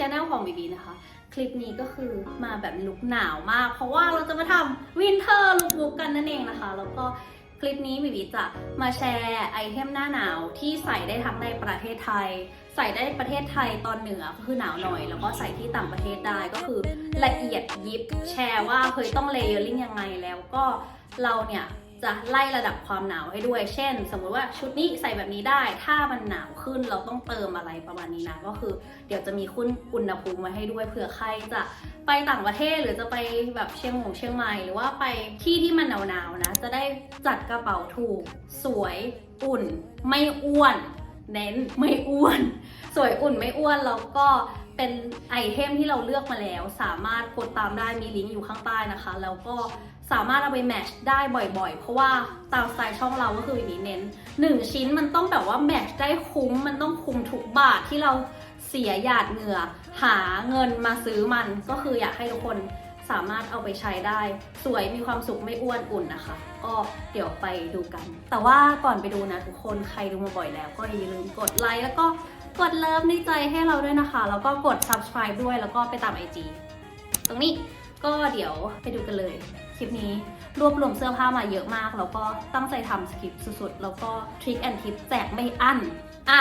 ช anel ของบีบีนะคะ คลิปนี้ก็คือมาแบบลุกหนาวมาก เพราะว่าเราจะมาทำวินเทอร์ลุกลุกกันนั่นเองนะคะ แล้วก็คลิปนี้บีบีจะมาแชร์ไอเทมหน้าหนาวที่ใส่ได้ทั้งในประเทศไทย ใส่ได้ประเทศไทยตอนเหนือก็คือหนาวหน่อย แล้วก็ใส่ที่ต่างประเทศได้ก็คือละเอียดยิบแชร์ว่าเคยต้องเลเยอร์ลิงยังไงแล้วก็เราเนี่ย จะไล่ระดับความหนาวให้ด้วย เช่น สมมุติว่าชุดนี้ใส่แบบนี้ได้ ถ้ามันหนาวขึ้นเราต้องเติมอะไรประมาณนี้นะ ก็คือเดี๋ยวจะมีคุณอุณหภูมิมาให้ด้วยเผื่อใครจะไปต่างประเทศหรือจะไปแบบเชียงหงเชียงใหม่หรือว่าไปที่ที่มันหนาวๆนะ จะได้จัดกระเป๋าถูก สวย อุ่น ไม่อ้วน เน้นไม่อ้วน สวยอุ่นไม่อ้วนแล้วก็เป็นไอเทมที่เราเลือกมาแล้ว สามารถกดตามได้มีลิงก์อยู่ข้างใต้นะคะ แล้วก็สามารถเอาไปแมทช์ได้บ่อยๆ เพราะว่าตามสไตล์ช่องเราก็คืออย่างนี้เน้น 1 ชิ้นมันต้องแบบว่าแมทช์ได้คุ้ม มันต้องคุ้มทุกบาทที่เราเสียหยาดเหงื่อ หาเงินมาซื้อมันก็คืออยากให้ทุกคน สามารถเอาไปใช้ได้ สวยมีความสุขไม่อ้วนอุ่นนะคะ ก็เดี๋ยวไปดูกัน แต่ว่าก่อนไปดูนะทุกคนใครดูมาบ่อยแล้ว ก็อย่าลืมกดไลค์แล้วก็กดเลิฟในใจให้เราด้วยนะคะ แล้วก็กด subscribe ด้วยแล้วก็ไปตาม IG ตรงนี้ก็เดี๋ยวไปดูกันเลย คลิปนี้รวบรวมเสื้อผ้ามาเยอะมาก แล้วก็ตั้งใจทำสคริปต์สุดๆ แล้วก็ทริคแอนทิปแจกไม่อั้น อะ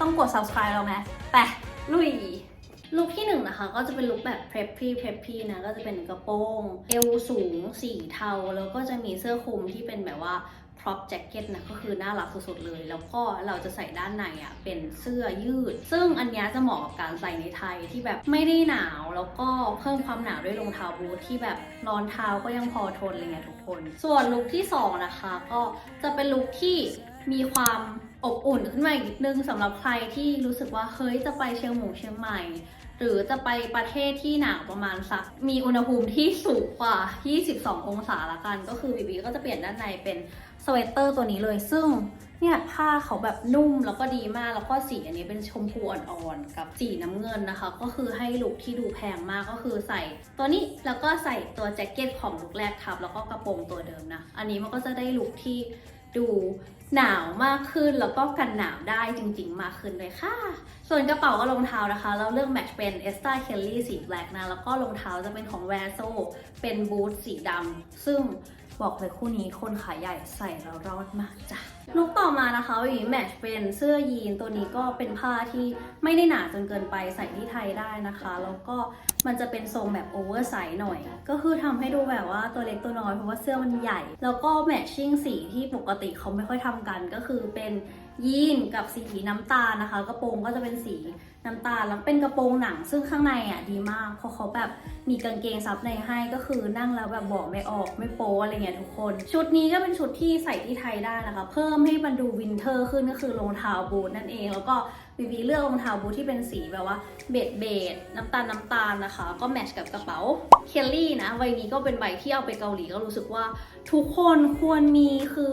ต้องกด subscribe เราไหมไปลุย ลุคที่หนึ่งนะคะก็จะเป็นลุคแบบ preppy preppy นะก็จะเป็นกระโปรงเอวสูงสีเทา แล้วก็จะมีเสื้อคลุมที่เป็นแบบว่า prop jacket นะก็คือน่ารักสุดๆเลย แล้วก็เราจะใส่ด้านในอะเป็นเสื้อยืด ซึ่งอันนี้จะเหมาะกับการใส่ในไทยที่แบบไม่ได้หนาวแล้วก็เพิ่มความหนาวด้วยรองเท้าบูทที่แบบรอนเท้าก็ยังพอทนอะไงทุกคน ส่วนลุคที่สองนะคะ ก็จะเป็นลุคที่มีความอบอุ่นขึ้นมาอีกนิดนึงสำหรับใครที่รู้สึกว่าเฮ้ยจะไปเชียงหมูเชียงใหม่ หรือจะไปประเทศที่หนาวประมาณสัก มีอุณหภูมิที่สูงกว่า 22 องศาละกัน ก็คือบีบีก็จะเปลี่ยนด้านในเป็นสเวตเตอร์ตัวนี้เลย ซึ่งเนี่ยผ้าเขาแบบนุ่มแล้วก็ดีมากแล้วก็สีอันนี้เป็นชมพูอ่อนๆกับสีน้ำเงินนะคะ ก็คือให้ลุคที่ดูแพงมากก็คือใส่ตัวนี้แล้วก็ใส่ตัวแจ็คเก็ตของลุคแรกทับ แล้วก็กระโปรงตัวเดิมนะ อันนี้มันก็จะได้ลุคที่ดู หนาวมากขึ้นแล้วก็กันหนาวได้จริงๆ มากขึ้นเลยค่ะ ส่วนกระเป๋ากับรองเท้านะคะ เราเลือกแมทช์เป็น e s t a Kelly สีแบล็กนะ แล้วก็รองเท้าจะเป็นของแวร์โซเป็นบูทสีดำซึ่งบอกเลยคู่นี้คนขายใหญ่ใส่แล้วรอดมากจ้ะ ลุคต่อมานะคะวีแมทช์เป็นเสื้อยีนตัวนี้ก็เป็นผ้าที่ไม่ได้หนาจนเกินไปใส่ที่ไทยได้นะคะ แล้วก็มันจะเป็นทรงแบบโอเวอร์ไซส์หน่อย ก็คือทำให้ดูแบบว่าตัวเล็กตัวน้อยเพราะว่าเสื้อมันใหญ่ แล้วก็แมทชิ่งสีที่ปกติเขาไม่ค่อยทำกันก็คือเป็น ยีนกับสีน้ำตาลนะคะ กระโปรงก็จะเป็นสีน้ำตาลแล้วเป็นกระโปรงหนัง ซึ่งข้างในอะดีมากเพราะเขาแบบมีกางเกงซับในให้ก็คือนั่งแล้วแบบบอกไม่ออกไม่โป๊อะไรเงี้ยทุกคน ชุดนี้ก็เป็นชุดที่ใส่ที่ไทยได้นะคะ เพิ่มให้มันดูวินเทอร์ขึ้นก็คือรองเท้าบูทนั่นเอง แล้วก็บีบีเลือกรองเท้าบูทที่เป็นสีแบบว่าเบจเบจน้ำตาลน้ำตาลนะคะ ก็แมทช์กับกระเป๋าเคลลี่นะใบนี้ก็เป็นใบที่เอาไปเกาหลีก็รู้สึกว่าทุกคนควรมีคือ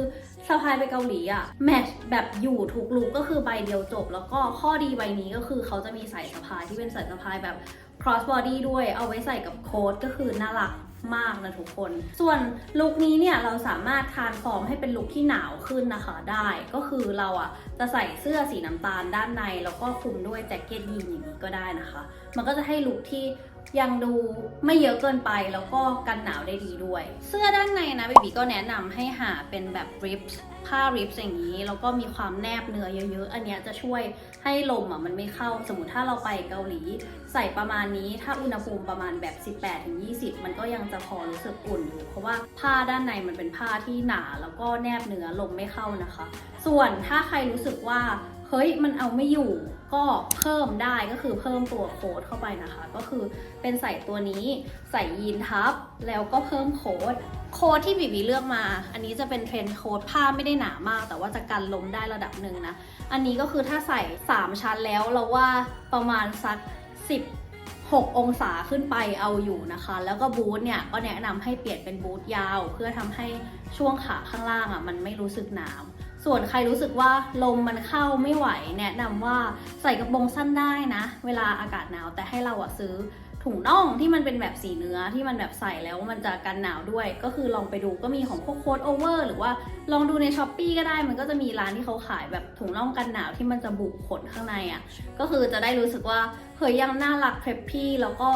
สะพายไปเกาหลีอะแมทแบบอยู่ทุกลุกก็คือใบเดียวจบ แล้วก็ข้อดีใบนี้ก็คือเขาจะมีสายสะพายที่เป็นสายสะพายแบบ cross body ด้วยเอาไว้ใส่กับโค้ทก็คือน่ารักมากนะทุกคน ส่วนลุคนี้เนี่ยเราสามารถทานฟอร์มให้เป็นลุคที่หนาวขึ้นนะคะได้ ก็คือเราอะจะใส่เสื้อสีน้ำตาลด้านใน แล้วก็คลุมด้วยแจ็คเก็ตยีนอย่างนี้ก็ได้นะคะ มันก็จะให้ลุคที่ ยังดูไม่เยอะเกินไปแล้วก็กันหนาวได้ดีด้วย เสื้อด้านในนะเบบีก็แนะนำให้หาเป็นแบบริปผ้าริปอย่างนี้ แล้วก็มีความแนบเนื้อเยอะๆ อันนี้จะช่วยให้ลมอะมันไม่เข้า สมมติถ้าเราไปเกาหลี ใส่ประมาณนี้ถ้าอุณหภูมิประมาณแบบ 18-20 มันก็ยังจะพอรู้สึกอุ่นอยู่ เพราะว่าผ้าด้านในมันเป็นผ้าที่หนา แล้วก็แนบเนื้อลมไม่เข้านะคะ ส่วนถ้าใครรู้สึกว่า เฮ้ยมันเอาไม่อยู่ก็เพิ่มได้ก็คือเพิ่มตัวโค้ดเข้าไปนะคะ ก็คือเป็นใส่ตัวนี้ใส่ยีนทับ แล้วก็เพิ่มโค้ดโค้ดที่บีบีเลือกมา อันนี้จะเป็นเทรนด์โค้ดผ้าไม่ได้หนามาก แต่ว่าจะกันลมได้ระดับหนึ่งนะ อันนี้ก็คือถ้าใส่ 3 ชั้นแล้วเราว่าประมาณสัก 10 6 องศาขึ้นไปเอาอยู่นะคะ แล้วก็บูทเนี่ยก็แนะนำให้เปลี่ยนเป็นบูทยาว เพื่อทำให้ช่วงขาข้างล่างอะมันไม่รู้สึกหนาว ส่วนใครรู้สึกว่าลมมันเข้าไม่ไหว แนะนำว่าใส่กระโปรงสั้นได้นะ เวลาอากาศหนาวแต่ให้เราอะซื้อถุงน่องที่มันเป็นแบบสีเนื้อที่มันแบบใส่แล้วมันจะกันหนาวด้วย ก็คือลองไปดูก็มีของพวกโค้ดโอเวอร์หรือว่าลองดูในช้อปปีก็ได้มันก็จะมีร้านที่เขาขายแบบถุงน่องกันหนาวที่มันจะบุขนข้างในอะ่ะก็คือจะได้รู้สึกว่าเฮ้ยยังน่ารักเครปปี้แล้วก็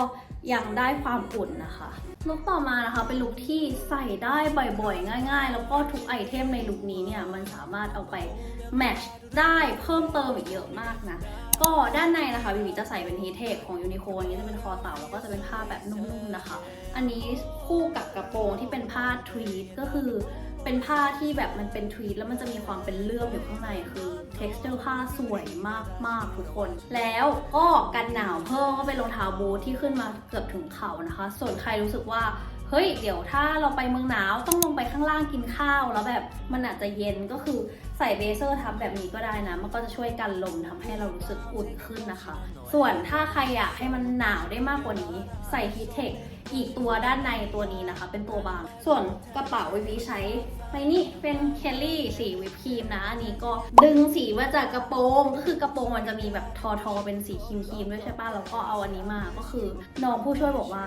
ยังได้ความอุ่นนะคะ ลุคต่อมานะคะเป็นลุคที่ใส่ได้บ่อยๆ ง่าย ๆ แล้วก็ทุกไอเทมในลุคนี้เนี่ยมันสามารถเอาไปแมทช์ได้เพิ่มเติมอีกเยอะมากนะ ก็ด้านในนะคะวิวิจะใส่เป็นฮีเทคของยูนิโคอันนี้จะเป็นคอเต่าแล้วก็จะเป็นผ้าแบบนุ่มๆนะคะ อันนี้คู่กับกระโปรงที่เป็นผ้าทวีตก็คือ เป็นผ้าที่แบบมันเป็นทวีตแล้วมันจะมีความเป็นเลื่อมอยู่ข้างในคือ texture ผ้าสวยมากๆทุกคน แล้วก็กันหนาวเพิ่มก็เป็นรองเท้าบูทที่ขึ้นมาเกือบถึงเข่านะคะ ส่วนใครรู้สึกว่าเฮ้ย เดี๋ยวถ้าเราไปเมืองหนาวต้องลงไปข้างล่างกินข้าวแล้วแบบมันอาจจะเย็นก็คือใส่เบเซอร์ทับแบบนี้ก็ได้นะ มันก็จะช่วยกันลมทำให้เรารู้สึกอุ่นขึ้นนะคะ ส่วนถ้าใครอยากให้มันหนาวได้มากกว่านี้ ใส่ฮีทเทค อีกตัวด้านในตัวนี้นะคะ เป็นตัวบาง ส่วนกระเป๋าวิวีใช้ไปนี่เป็นเคลลี่สีวิปครีมนะอันนี้ก็ดึงสีมาจากกระโปรงก็คือกระโปรงมันจะมีแบบทอทอเป็นสีครีมครีมด้วยใช่ปะแล้วก็เอาอันนี้มาก็คือน้องผู้ช่วยบอกว่า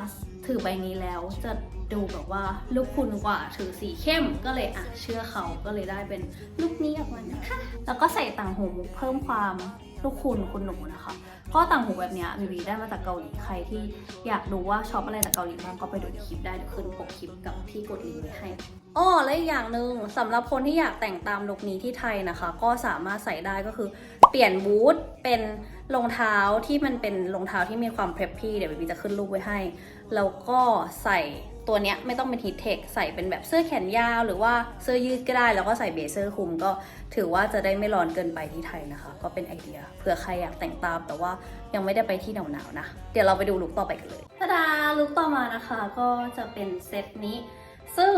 ถือใบนี้แล้วจะดูแบบว่าลูกคุณกว่าถือสีเข้มก็เลยอะเชื่อเขาก็เลยได้เป็นลูกนี้ออกมานะคะ แล้วก็ใส่ต่างหูมุกเพิ่มความ ลูกคุณคุณหนูนะคะเพราะต่างหูแบบนี้ยวีวีได้มาจากเกาหลีใครที่อยากดูว่าชอบอะไรจากเกาหลีบ้างก็ไปดูคลิปได้ขึ้นปกคลิปกับที่กดลิงก์ไว้ให้อ้อและอีกอย่างหนึ่งสำหรับคนที่อยากแต่งตามลุคนี้ที่ไทยนะคะ ก็สามารถใส่ได้ก็คือเปลี่ยนบูทเป็นรองเท้าที่มันเป็นรองเท้าที่มีความเพร p พี่เดี๋ยวบีจะขึ้นรูปไว้ให้แล้วก็ใส่ ตัวเนี้ยไม่ต้องเป็นฮีทเทคใส่เป็นแบบเสื้อแขนยาว หรือว่าเสื้อยืดก็ได้ แล้วก็ใส่เบเซอร์คลุมก็ถือว่าจะได้ไม่ร้อนเกินไปที่ไทยนะคะ ก็เป็นไอเดียเผื่อใครอยากแต่งตาม แต่ว่ายังไม่ได้ไปที่หนาวๆนะ เดี๋ยวเราไปดูลุคต่อไปกันเลยทาดาลุคต่อมานะคะก็จะเป็นเซตนี้ ซึ่ง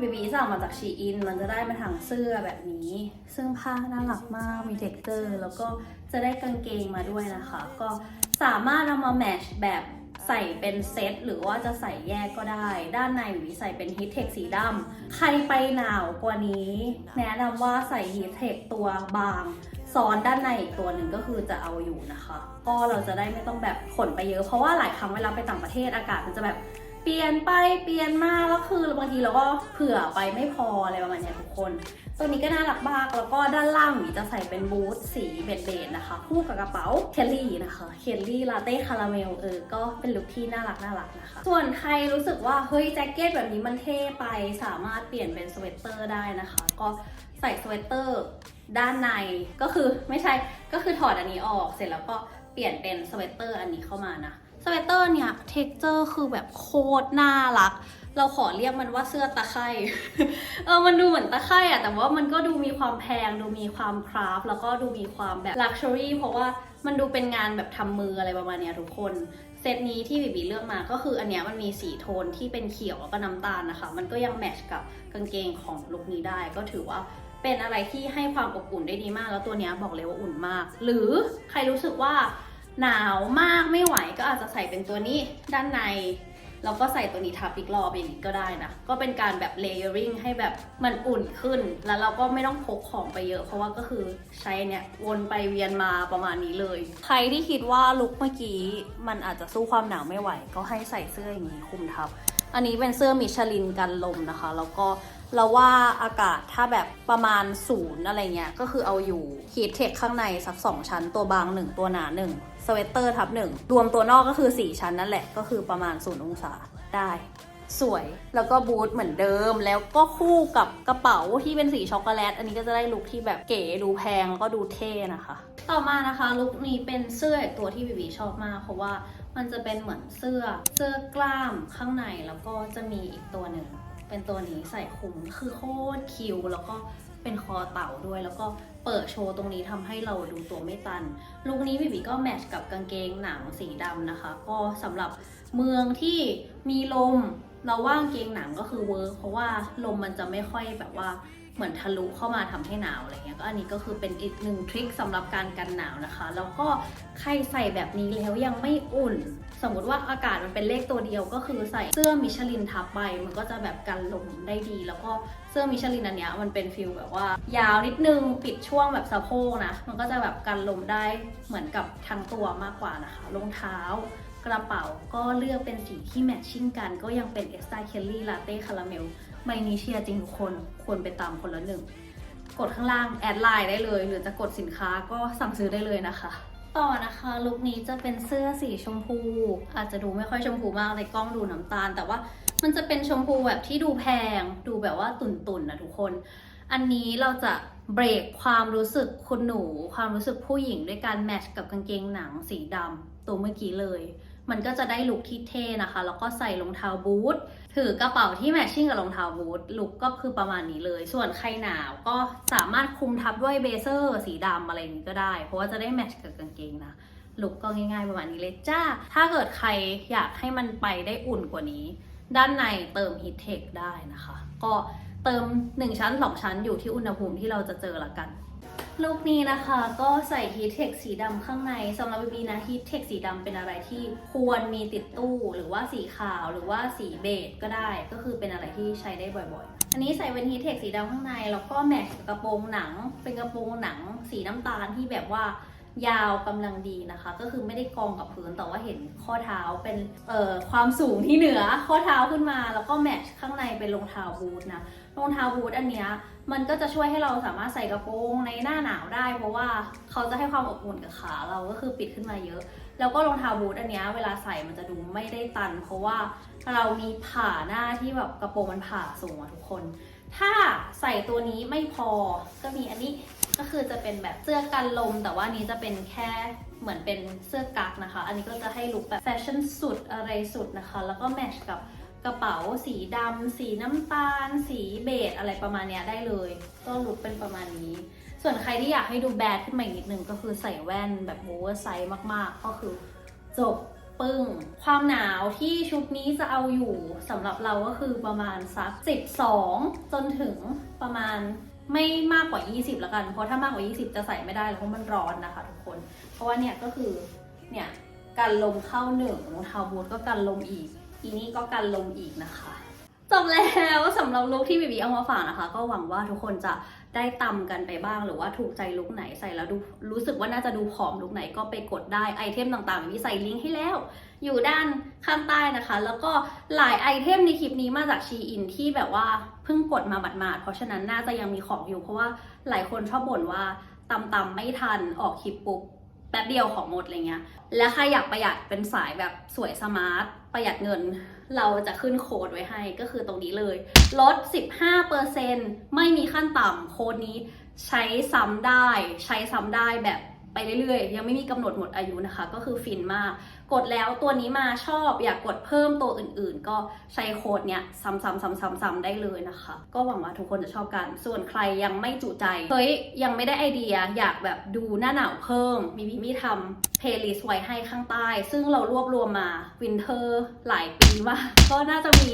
บีบีสั่งมาจากชีอิน มันจะได้มาทางเสื้อแบบนี้ ซึ่งผ้าน่ารักมากมีเท็กเจอร์ แล้วก็จะได้กางเกงมาด้วยนะคะ ก็สามารถเอามาแมทช์แบบ ใส่เป็นเซตหรือว่าจะใส่แยกก็ได้ ด้านในหวีใส่เป็นฮีทเทคสีดำใครไปหนาวกว่านี้ แนะนำว่าใส่ฮีทเทคตัวบางซ้อนด้านในอีกตัวหนึ่งก็คือจะเอาอยู่นะคะ ก็เราจะได้ไม่ต้องแบบขนไปเยอะเพราะว่าหลายครั้งเวลาไปต่างประเทศอากาศมันจะแบบ เปลี่ยนไปเปลี่ยนมาแล้วคือบางทีเราก็เผื่อไปไม่พออะไรประมาณนี้ทุกคน ตัวนี้ก็น่ารักมากแล้วก็ด้านล่างหมีจะใส่เป็นบูทสีเบดเบดนะคะ คู่กับกระเป๋าเคลลี่นะคะเคลลี่ลาเต้คาราเมลเออก็เป็นลุคที่น่ารักน่ารักนะคะ ส่วนใครรู้สึกว่าเฮ้ยแจ็คเก็ตแบบนี้มันเท่ไปสามารถเปลี่ยนเป็นสเวตเตอร์ได้นะคะ ก็ใส่สเวตเตอร์ด้านในก็คือไม่ใช่ก็คือถอดอันนี้ออกเสร็จแล้วก็เปลี่ยนเป็นสเวตเตอร์อันนี้เข้ามานะ สเวตเตอร์เนี่ยเท็กเจอร์คือแบบโคตรน่ารัก เราขอเรียกมันว่าเสื้อตะไคร่เออมันดูเหมือนตะไคร่อะแต่ว่ามันก็ดูมีความแพง ดูมีความคราฟแล้วก็ดูมีความแบบลักชัวรี่เพราะว่ามันดูเป็นงานแบบทำมืออะไรประมาณเนี้ยทุกคนเซตนี้ที่บีบีเลือกมาก็คืออันเนี้ยมันมีสีโทนที่เป็นเขียวแล้วก็น้ำตาลนะคะ มันก็ยังแมทช์กับกางเกงของลุคนี้ได้ ก็ถือว่าเป็นอะไรที่ให้ความอบอุ่นได้ดีมาก แล้วตัวเนี้ยบอกเลยว่าอุ่นมาก หรือใครรู้สึกว่า หนาวมากไม่ไหวก็อาจจะใส่เป็นตัวนี้ด้านในแล้วก็ใส่ตัวนี้ทับอีกรอบอย่างนี้ก็ได้นะ ก็เป็นการแบบเลเยอริงให้แบบมันอุ่นขึ้น แล้วเราก็ไม่ต้องพกของไปเยอะ เพราะว่าก็คือใช้เนี่ยวนไปเวียนมาประมาณนี้เลย ใครที่คิดว่าลุคเมื่อกี้ มันอาจจะสู้ความหนาวไม่ไหว ก็ให้ใส่เสื้ออย่างนี้คุมทับ อันนี้เป็นเสื้อมิชลินกันลมนะคะ แล้วก็เราว่าอากาศถ้าแบบประมาณศูนย์อะไรเงี้ย ก็คือเอาอยู่ฮีทเทคข้างในสัก2ชั้นตัวบาง1ตัวหนา1 สเวตเตอร์ทับ1รวมตัวนอกก็คือ 4 ชั้นนั่นแหละก็คือประมาณศูนย์องศาได้ สวยแล้วก็บูทเหมือนเดิม แล้วก็คู่กับกระเป๋าที่เป็นสีช็อกโกแลต อันนี้ก็จะได้ลุคที่แบบเก๋ดูแพงแล้วก็ดูเท่นะคะ ต่อมานะคะลุคนี้เป็นเสื้อตัวที่บีบีชอบมาก เพราะว่ามันจะเป็นเหมือนเสื้อเสื้อกล้ามข้างในแล้วก็จะมีอีกตัวหนึ่งเป็นตัวนี้ใส่คลุมคือโคตรคิวแล้วก็เป็นคอเต่าด้วยแล้วก็ เปิดโชว์ตรงนี้ทำให้เราดูตัวไม่ตัน ลุคนี้บิบีก็แมทช์กับกางเกงหนังสีดำนะคะ ก็สำหรับเมืองที่มีลม เราว่างเกงหนังก็คือเวิร์กเพราะว่าลมมันจะไม่ค่อยแบบว่าเหมือนทะลุเข้ามาทำให้หนาวอะไรเงี้ยก็อันนี้ก็คือเป็นอีกหนึ่งทริคสำหรับการกันหนาวนะคะ แล้วก็ใครใส่แบบนี้แล้วยังไม่อุ่น สมมติว่าอากาศมันเป็นเลขตัวเดียวก็คือใส่เสื้อมิชลินทับไป มันก็จะแบบกันลมได้ดี แล้วก็เสื้อมิชลินอันเนี้ยมันเป็นฟิลแบบว่า ยาวนิดนึงปิดช่วงแบบสะโพกนะ มันก็จะแบบกันลมได้เหมือนกับทั้งตัวมากกว่านะคะรองเท้ากระเป๋าก็เลือกเป็นสีที่แมทชิ่งกัน ก็ยังเป็นเอสตาเคลลี่ลาเต้คาราเมลใบนี้เชียจริงทุกคนควรไปตามคนละหนึ่ง กดข้างล่างแอดไลน์ได้เลย หรือจะกดสินค้าก็สั่งซื้อได้เลยนะคะ ต่อนะคะลุคนี้จะเป็นเสื้อสีชมพู อาจจะดูไม่ค่อยชมพูมากในกล้องดูน้ำตาล แต่ว่ามันจะเป็นชมพูแบบที่ดูแพง ดูแบบว่าตุ่นๆนะทุกคน อันนี้เราจะเบรกความรู้สึกคุณหนู ความรู้สึกผู้หญิงด้วยการแมทช์กับกางเกงหนังสีดำตัวเมื่อกี้เลย มันก็จะได้ลุคที่เท่นะคะ แล้วก็ใส่รองเท้าบูท ถือกระเป๋าที่แมทชิ่งกับรองเท้าบูทลุคก็คือประมาณนี้เลย ส่วนใครหนาวก็สามารถคุมทับด้วยเบเซอร์ สีดำอะไรนี้ก็ได้ เพราะว่าจะได้แมทช์กับกางเกงนะลุคก็ง่ายๆประมาณนี้เลยจ้า ถ้าเกิดใครอยากให้มันไปได้อุ่นกว่านี้ ด้านในเติมฮีทเทคได้นะคะ ก็เติม 1 ชั้น 2 ชั้นอยู่ที่อุณหภูมิที่เราจะเจอละกัน ลูกนี้นะคะก็ใส่ฮีทเทคสีดำข้างในสำหรับบีนะฮีทเทคสีดำเป็นอะไรที่ควรมีติดตู้ หรือว่าสีขาวหรือว่าสีเบจก็ได้ ก็คือเป็นอะไรที่ใช้ได้บ่อยๆ อันนี้ใส่เป็นฮีทเทคสีดำข้างใน แล้วก็แมทช์กับกระโปรงหนัง เป็นกระโปรงหนังสีน้ำตาลที่แบบว่า ยาวกำลังดีนะคะ ก็คือไม่ได้กองกับพื้นแต่ว่าเห็นข้อเท้าเป็นเอ่อความสูงที่เหนือข้อเท้าขึ้นมา แล้วก็แมทช์ข้างในเป็นรองเท้าบูทนะรองเท้าบูทอันเนี้ยมันก็จะช่วยให้เราสามารถใส่กระโปรงในหน้าหนาวได้ เพราะว่าเขาจะให้ความอบอุ่นกับขาเราก็คือปิดขึ้นมาเยอะ แล้วก็รองเท้าบูทอันเนี้ยเวลาใส่มันจะดูไม่ได้ตัน เพราะว่าเรามีผ่าหน้าที่แบบกระโปรงมันผ่าสูงอะทุกคน ถ้าใส่ตัวนี้ไม่พอก็มีอันนี้ ก็คือจะเป็นแบบเสื้อกันลม แต่ว่านี้จะเป็นแค่เหมือนเป็นเสื้อกั๊กนะคะ อันนี้ก็จะให้ลุคแบบแฟชั่นสุดอะไรสุดนะคะ แล้วก็แมทช์กับกระเป๋าสีดำสีน้ำตาล สีเบจอะไรประมาณนี้ได้เลย ก็ลุคเป็นประมาณนี้ ส่วนใครที่อยากให้ดูแบดขึ้นมาอีกนิดนึงก็คือใส่แว่นแบบโอเวอร์ไซส์มากๆ ก็คือจบ ปึ้ง ความหนาวที่ชุดนี้จะเอาอยู่สำหรับเราก็คือประมาณสัก 12 จนถึงประมาณไม่มากกว่า 20 แล้วกัน เพราะถ้ามากกว่า 20 จะใส่ไม่ได้แล้วเพราะมันร้อนนะคะทุกคน เพราะว่าเนี่ยก็คือเนี่ยกันลมเข้าหนึ่งรองเท้าบูทก็กันลมอีก อีนี่ก็กันลมอีกนะคะจบแล้วสำหรับลุคที่บีบีเอามาฝากนะคะ ก็หวังว่าทุกคนจะ ได้ตำกันไปบ้าง หรือว่าถูกใจลุกไหนใส่แล้วดูรู้สึกว่าน่าจะดูผอมลุกไหนก็ไปกดได้ไอเทมต่างๆมีใส่ลิงก์ให้แล้ว อยู่ด้านข้างใต้นะคะ แล้วก็หลายไอเทมในคลิปนี้มาจากชีอินที่แบบว่าเพิ่งกดมาบัดมาดเพราะฉะนั้นน่าจะยังมีของอยู่เพราะว่าหลายคนชอบบ่นว่าตำตำไม่ทันออกคลิปปุ๊บ แป๊บเดียวของหมดอะไรเงี้ย และใครอยากประหยัดเป็นสายแบบสวยสมาร์ท ประหยัดเงิน เราจะขึ้นโค้ดไว้ให้ ก็คือตรงนี้เลย ลด 15%ไม่มีขั้นต่ำโค้ดนี้ใช้ซ้ำได้ ใช้ซ้ำได้แบบ ไปเรื่อยๆ ยังไม่มีกำหนดหมดอายุนะคะ ก็คือฟินมาก กดแล้วตัวนี้มาชอบอยากกดเพิ่มตัวอื่นๆ ก็ใช้โค้ดเนี้ยซ้ำๆๆๆ ได้เลยนะคะ ก็หวังว่าทุกคนจะชอบกัน ส่วนใครยังไม่จุใจ เฮ้ย ยังไม่ได้ไอเดียอยากแบบดูหน้าหนาวเพิ่ม มีพี่มี่ทำเพลย์ลิสต์ไว้ให้ข้างใต้ ซึ่งเรารวบรวมมาวินเทอร์หลายปีมากก็น่าจะมี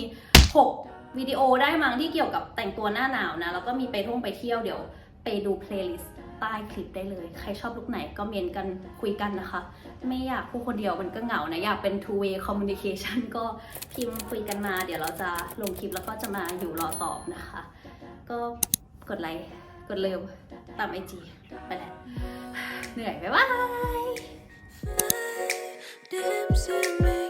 6 วิดีโอได้มั้งที่เกี่ยวกับแต่งตัวหน้าหนาวนะแล้วก็มีไปท่องไปเที่ยวเดี๋ยวไปดูเพลย์ลิสต์ ใต้คลิปได้เลย ใครชอบลุกไหนก็เมนกันคุยกันนะคะ ไม่อยากพูดคนเดียวมันก็เหงานะ อยากเป็น two way communication ก็พิมพ์คุยกันมา เดี๋ยวเราจะลงคลิปแล้วก็จะมาอยู่รอตอบนะคะ ก็กดไลค์กดเลิฟตามไอจีไปแล้วเหนื่อย บ๊ายบาย